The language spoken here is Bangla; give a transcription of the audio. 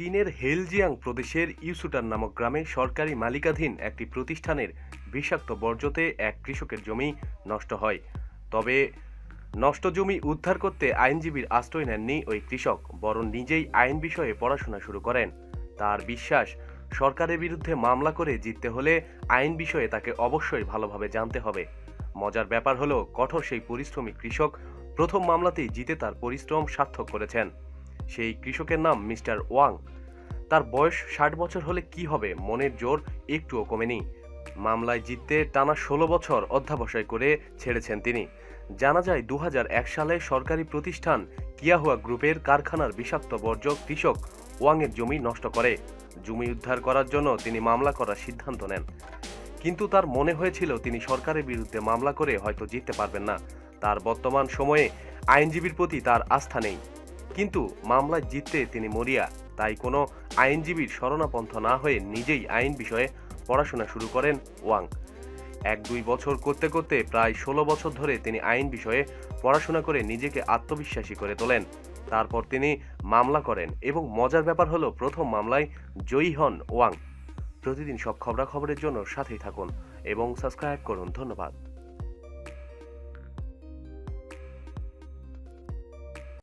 ওয়াংয়ের হেলজিয়াং প্রদেশের ইউসুটান নামক গ্রামে সরকারি মালিকাধীন একটি প্রতিষ্ঠানের বিষাক্ত বর্জ্যতে এক কৃষকের জমি নষ্ট হয়। তবে নষ্ট জমি উদ্ধার করতে আইনজীবীর আশ্রয় নেননি ওই কৃষক, বরং নিজেই আইন বিষয়ে পড়াশোনা শুরু করেন। তার বিশ্বাস, সরকারের বিরুদ্ধে মামলা করে জিততে হলে আইন বিষয়ে তাকে অবশ্যই ভালোভাবে জানতে হবে। মজার ব্যাপার হলো, কঠোর সেই পরিশ্রমী কৃষক প্রথম মামলাতেই জিতে তার পরিশ্রম সার্থক করেছেন। সেই কৃষকের নাম মিস্টার ওয়াং। তার বয়স ষাট বছর হলে কি হবে মনের জোর একটুও কমেনি। মামলায় জিততে টানা ষোলো বছর অধ্যাবসায় করে ছেড়েছেন তিনি। জানা যায় দু হাজার এক সালে সরকারি প্রতিষ্ঠান কিয়াহুয়া গ্রুপের কারখানার বিষাক্ত বর্জ্য কৃষক ওয়াংয়ের জমি নষ্ট করে। জমি উদ্ধার করার জন্য তিনি মামলা করার সিদ্ধান্ত নেন। কিন্তু তার মনে হয়েছিল তিনি সরকারের বিরুদ্ধে মামলা করে হয়তো জিততে পারবেন না। তার বর্তমান সময়ে আইনজীবীর প্রতি তার আস্থা নেই। কিন্তু মামলায় জিততে তিনি মরিয়া, তাই কোনো আইনজীবীর শরণাপন্থ না হয়ে নিজেই আইন বিষয়ে পড়াশোনা শুরু করেন ওয়াং। এক দুই বছর করতে করতে প্রায় ষোলো বছর ধরে তিনি আইন বিষয়ে পড়াশোনা করে নিজেকে আত্মবিশ্বাসী করে তোলেন। তারপর তিনি মামলা করেন এবং মজার ব্যাপার হলো প্রথম মামলায় জয়ী হন ওয়াং। প্রতিদিন সব খবরাখবরের জন্য সাথেই থাকুন এবং সাবস্ক্রাইব করুন। ধন্যবাদ।